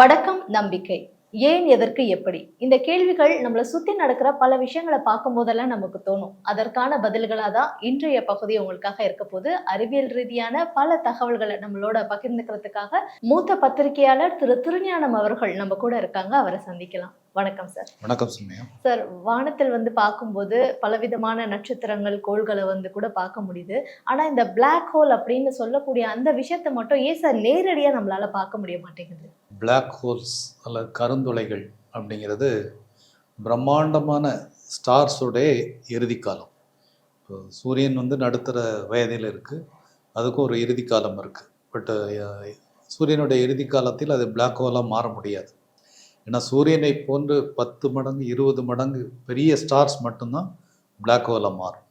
வடக்கம் நம்பிக்கை. ஏன் எதற்கு எப்படி? இந்த கேள்விகள் நம்மளை சுத்தி நடக்கிற பல விஷயங்களை பார்க்கும் போதெல்லாம் நமக்கு தோணும். அதற்கான பதில்களா தான் இன்றைய பகுதி உங்களுக்காக இருக்க போது அறிவியல் ரீதியான பல தகவல்களை நம்மளோட பகிர்ந்துக்கிறதுக்காக மூத்த பத்திரிகையாளர் திரு. திருஞானம் அவர்கள் நம்ம கூட இருக்காங்க. அவரை சந்திக்கலாம். வணக்கம் சார் வணக்கம் சுமையா சார் வானத்தில் வந்து பார்க்கும்போது பலவிதமான நட்சத்திரங்கள் கோள்களை வந்து கூட பார்க்க முடியுது. ஆனா இந்த பிளாக் ஹோல் அப்படின்னு சொல்லக்கூடிய அந்த விஷயத்தை மட்டும் ஏன் சார் நேரடியா நம்மளால பார்க்க முடிய மாட்டேங்குது? பிளாக் ஹோல்ஸ் அல்லது கருந்துளைகள் அப்படிங்கிறது பிரம்மாண்டமான ஸ்டார்ஸோடைய இறுதி காலம். இப்போ சூரியன் வந்து நடுத்தர வயதில் இருக்குது அதுக்கும் ஒரு இறுதி காலம் இருக்குது பட் சூரியனுடைய இறுதி காலத்தில் அது பிளாக் ஹோலாக மாற முடியாது. ஏன்னா சூரியனை போன்று பத்து மடங்கு இருபது மடங்கு பெரிய ஸ்டார்ஸ் மட்டும்தான் பிளாக் ஹோலாக மாறும்.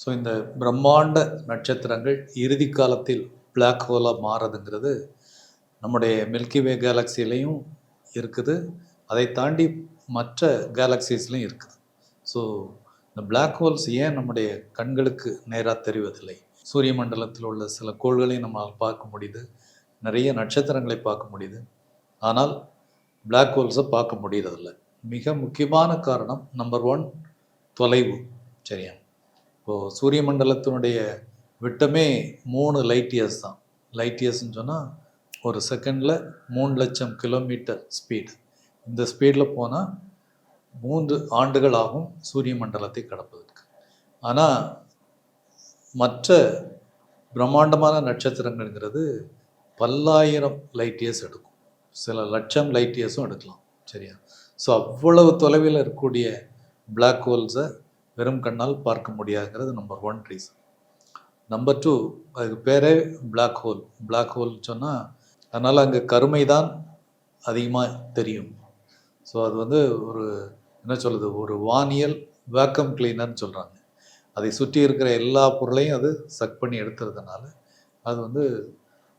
ஸோ இந்த பிரம்மாண்ட நட்சத்திரங்கள் இறுதி காலத்தில் பிளாக் ஹோலாக மாறுதுங்கிறது நம்முடைய மில்கிவே கேலக்ஸிலையும் கேலக்சிலையும் இருக்குது. அதை தாண்டி மற்ற கேலக்சிஸ்லையும் இருக்குது. ஸோ இந்த பிளாக் ஹோல்ஸ் ஏன் நம்முடைய கண்களுக்கு நேராக தெரிவதில்லை? சூரிய மண்டலத்தில் உள்ள சில கோள்களையும் நம்மால் பார்க்க முடியுது. நிறைய நட்சத்திரங்களை பார்க்க முடியுது. ஆனால் பிளாக் ஹோல்ஸை பார்க்க முடியறதில்ல. மிக முக்கியமான காரணம் நம்பர் ஒன் தொலைவு. சரியா? இப்போது சூரிய மண்டலத்தினுடைய விட்டமே மூணு லைட் இயர்ஸ் தான். லைட் இயர்ஸ்ன்னு சொன்னால் ஒரு செகண்டில் மூணு லட்சம் கிலோமீட்டர் ஸ்பீடு இந்த ஸ்பீடில் போனால் மூன்று ஆண்டுகள் ஆகும் சூரிய மண்டலத்தை கடப்பதற்கு. ஆனால் மற்ற பிரம்மாண்டமான நட்சத்திரங்கள்ங்கிறது பல்லாயிரம் லைட் இயர்ஸ் எடுக்கும். சில லட்சம் லைட் இயர்ஸும் எடுக்கலாம் சரியா? ஸோ அவ்வளவு தொலைவில் இருக்கக்கூடிய பிளாக் ஹோல்ஸை வெறும் கண்ணால் பார்க்க முடியாதுங்கிறது number one reason number two அதுக்கு பேரே பிளாக் ஹோல் பிளாக் ஹோல் சொன்னால் அதனால் அங்கே கருமை தான் அதிகமாக தெரியும். ஸோ அது வந்து ஒரு என்ன சொல்லுது ஒரு வானியல் வேக்கம் கிளீனர்னு சொல்கிறாங்க அதை சுற்றி இருக்கிற எல்லா பொருளையும் அது சக் பண்ணி எடுத்துறதுனால அது வந்து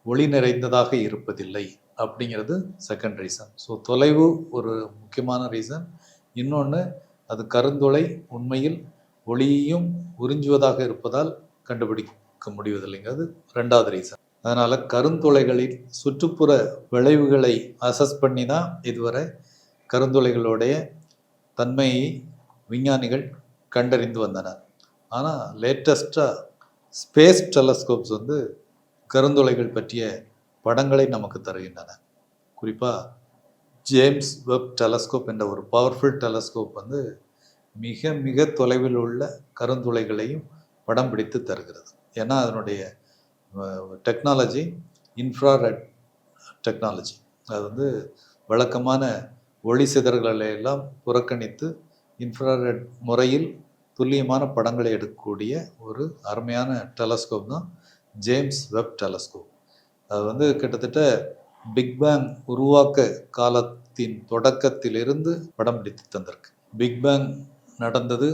ஒளி நிறைந்ததாக இருப்பதில்லை. அப்படிங்கிறது செகண்ட் ரீசன் ஸோ தொலைவு ஒரு முக்கியமான ரீசன் இன்னொன்று அது கருந்துளை உண்மையில் ஒளியையும் உறிஞ்சுவதாக இருப்பதால் கண்டுபிடிக்க முடிவதில்லைங்கிறது ரெண்டாவது ரீசன் அதனால் கருந்துளைகளின் சுற்றுப்புற விளைவுகளை அசஸ் பண்ணி தான் இதுவரை கருந்துளைகளுடைய தன்மையை விஞ்ஞானிகள் கண்டறிந்து வந்தனர். ஆனால் லேட்டஸ்ட்டாக ஸ்பேஸ் டெலஸ்கோப்ஸ் வந்து கருந்துளைகள் பற்றிய படங்களை நமக்கு தருகின்றன. குறிப்பாக ஜேம்ஸ் வெப் டெலஸ்கோப் என்ற ஒரு பவர்ஃபுல் டெலஸ்கோப் வந்து மிக மிக தொலைவில் உள்ள கருந்துளைகளையும் படம் பிடித்து தருகிறது. ஏன்னா அதனுடைய டெக்னாலஜி இன்ஃப்ராரெட் டெக்னாலஜி அது வந்து வழக்கமான ஒளி சிதறல்களை எல்லாம் புறக்கணித்து இன்ஃப்ராரெட் முறையில் துல்லியமான படங்களை எடுக்கக்கூடிய ஒரு அருமையான டெலஸ்கோப் தான் ஜேம்ஸ் வெப் டெலஸ்கோப் அது வந்து கிட்டத்தட்ட பிக் பேங் உருவாக்க காலத்தின் தொடக்கத்திலிருந்து படம் பிடித்து தந்திருக்கு. பிக் பேங் நடந்தது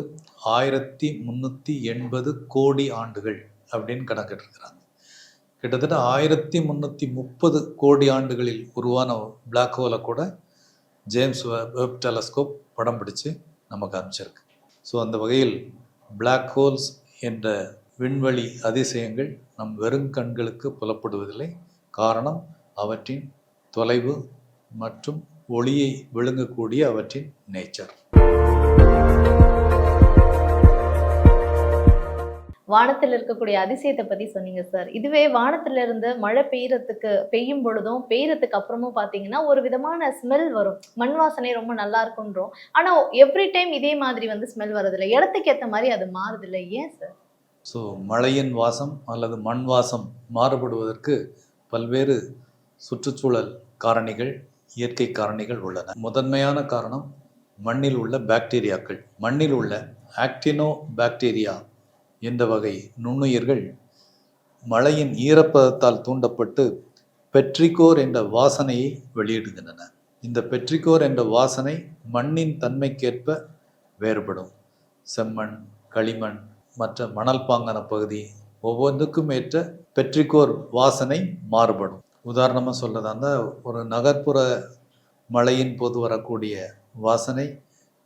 ஆயிரத்தி முந்நூற்றி எண்பது கோடி ஆண்டுகள் அப்படின்னு கணக்கிட்டிருக்கிறாங்க. கிட்டத்தட்ட ஆயிரத்தி முந்நூற்றி முப்பது கோடி ஆண்டுகளில் உருவான பிளாக் ஹோலை கூட ஜேம்ஸ் வெப் டெலஸ்கோப் படம் பிடிச்சு நமக்கு அமைச்சிருக்கு ஸோ அந்த வகையில் பிளாக் ஹோல்ஸ் என்ற விண்வெளி அதிசயங்கள் நம் வெறும் கண்களுக்கு புலப்படுவதில்லை காரணம் அவற்றின் தொலைவு மற்றும் ஒளியை விழுங்கக்கூடிய அவற்றின் நேச்சர் வானத்தில் இருக்கக்கூடிய அதிசயத்தை பத்தி சொன்னீங்க சார் இதுவே வானத்துல இருந்து மழை பெய்யறதுக்கு பெய்யும் பொழுதும் பெய்யறதுக்கு அப்புறமும் பாத்தீங்கன்னா ஒரு விதமான ஸ்மெல் வரும். மண் வாசனை ரொம்ப நல்லா இருக்குன்றோம். ஆனா எவ்ரி டைம் இதே மாதிரி வந்து ஸ்மெல் வரதில்லை இடத்துக்கு ஏத்த மாதிரி அது மாறுதில்லை. ஏன் சார் ஸோ மழையின் வாசம் அல்லது மண் வாசம் மாறுபடுவதற்கு பல்வேறு சுற்றுச்சூழல் காரணிகள் இயற்கை காரணிகள் உள்ளன. முதன்மையான காரணம் மண்ணில் உள்ள பாக்டீரியாக்கள். மண்ணில் உள்ள ஆக்டினோ பாக்டீரியா என்ற வகை நுண்ணுயிர்கள் மழையின் ஈரப்பதத்தால் தூண்டப்பட்டு பெட்ரிகோர் என்ற வாசனையை வெளியிடுகின்றன. இந்த பெட்ரிகோர் என்ற வாசனை மண்ணின் தன்மைக்கேற்ப வேறுபடும். செம்மண் களிமண் மற்ற மணல் பாங்கன பகுதி ஒவ்வொன்றுக்கும் ஏற்ற பெற்றிக்கோர் வாசனை மாறுபடும். உதாரணமாக சொல்லதா இருந்தால் ஒரு நகர்ப்புற மழையின் போது வரக்கூடிய வாசனை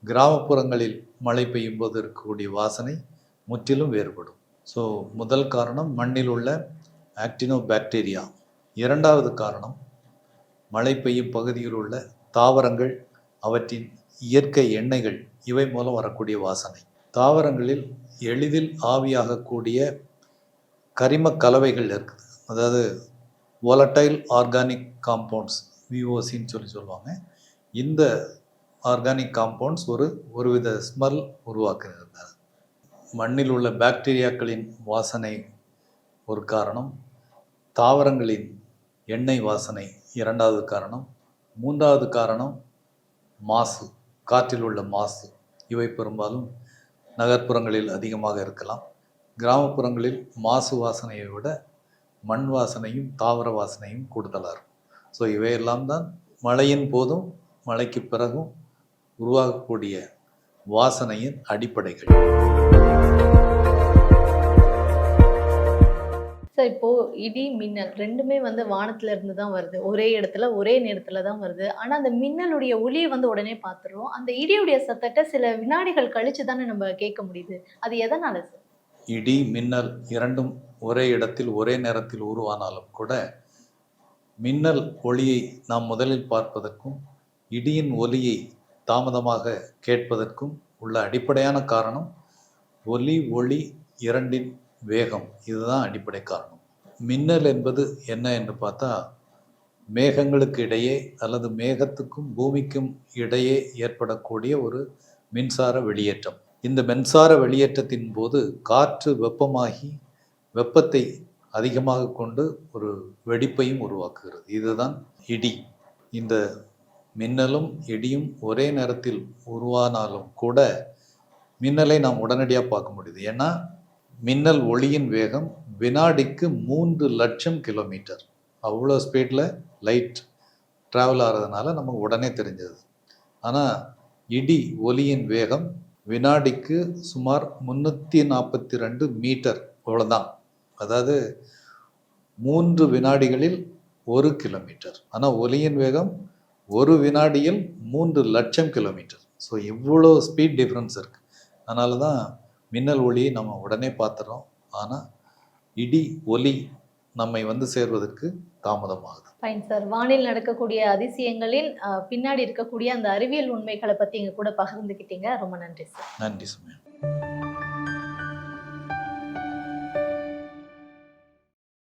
கிராமப்புறங்களில் மழை பெய்யும் போது இருக்கக்கூடிய வாசனை முற்றிலும் வேறுபடும். ஸோ முதல் காரணம் மண்ணில் உள்ள ஆக்டினோ பாக்டீரியா இரண்டாவது காரணம் மழை பெய்யும் பகுதியில் உள்ள தாவரங்கள் அவற்றின் இயற்கை எண்ணெய்கள் இவை மூலம் வரக்கூடிய வாசனை. தாவரங்களில் எளிதில் ஆவியாகக்கூடிய கரிம கலவைகள் இருக்குது அதாவது volatile ஆர்கானிக் காம்பவுண்ட்ஸ் விஓசின்னு சொல்லி சொல்லுவாங்க. இந்த ஆர்கானிக் காம்பவுண்ட்ஸ் ஒரு ஒருவித ஸ்மெல் உருவாக்குகிறது. மண்ணில் உள்ள பாக்டீரியாக்களின் வாசனை ஒரு காரணம். தாவரங்களின் எண்ணெய் வாசனை இரண்டாவது காரணம். மூன்றாவது காரணம் மாசு காற்றில் உள்ள மாசு. இவை பெரும்பாலும் நகர்ப்புறங்களில் அதிகமாக இருக்கலாம். கிராமப்புறங்களில் மாசு வாசனையை விட மண் வாசனையும் தாவர வாசனையும் கூடுதலாக இருக்கும் ஸோ இவையெல்லாம் தான் மழையின் போதும் மழைக்கு பிறகும் உருவாகக்கூடிய வாசனையின் அடிப்படைகள். சார் இப்போ இடி மின்னல் ரெண்டுமே வந்து வானத்துல இருந்து தான் வருது. ஒரே இடத்துல ஒரே நேரத்துல தான் வருது. ஆனா அந்த மின்னலுடைய ஒளியை வந்து உடனே பார்த்துறோம் அந்த இடியுடைய சத்தத்தை சில வினாடிகள் கழிச்சு தானே நம்ம கேட்க முடியுது. அது எதனால சார் இடி மின்னல் இரண்டும் ஒரே இடத்தில் ஒரே நேரத்தில் உருவானாலும் கூட மின்னல் ஒளியை நாம் முதலில் பார்ப்பதற்கும் இடியின் ஒலியை தாமதமாக கேட்பதற்கும் உள்ள அடிப்படையான காரணம் ஒலி ஒளி இரண்டின் வேகம். இதுதான் அடிப்படை காரணம். மின்னல் என்பது என்ன என்று பார்த்தா மேகங்களுக்கு இடையே அல்லது மேகத்துக்கும் பூமிக்கும் இடையே ஏற்படக்கூடிய ஒரு மின்சார வெளியேற்றம். இந்த மின்சார வெளியேற்றத்தின் போது காற்று வெப்பமாகி வெப்பத்தை அதிகமாக கொண்டு ஒரு வெடிப்பையும் உருவாக்குகிறது. இதுதான் இடி. இந்த மின்னலும் இடியும் ஒரே நேரத்தில் உருவானாலும் கூட மின்னலை நாம் உடனடியாக பார்க்க முடியுது. ஏன்னா மின்னல் ஒளியின் வேகம் வினாடிக்கு மூன்று லட்சம் கிலோமீட்டர். அவ்வளோ ஸ்பீடில் லைட் ட்ராவல் ஆகிறதுனால நமக்கு உடனே தெரிஞ்சது. ஆனால் இடி ஒலியின் வேகம் வினாடிக்கு சுமார் முந்நூற்றி நாற்பத்தி ரெண்டு மீட்டர் அவ்வளோதான் அதாவது மூன்று வினாடிகளில் ஒரு கிலோமீட்டர். ஆனால் ஒலியின் வேகம் ஒரு வினாடியில் மூன்று லட்சம் கிலோமீட்டர். ஸோ இவ்வளோ ஸ்பீட் டிஃப்ரென்ஸ் இருக்குது அதனால தான் மின்னல் ஒளியை நம்ம உடனே பார்த்துறோம். ஆனால் இடி ஒலி நம்மை வந்து சேர்வதற்கு தாமதமாகுது. ஃபைன் சார் வானில் நடக்கக்கூடிய அதிசயங்களில் பின்னாடி இருக்கக்கூடிய அந்த அறிவியல் உண்மைகளை பத்தி எங்க கூட பகிர்ந்துக்கிட்டீங்க ரொம்ப நன்றி சார் நன்றி சுமையா.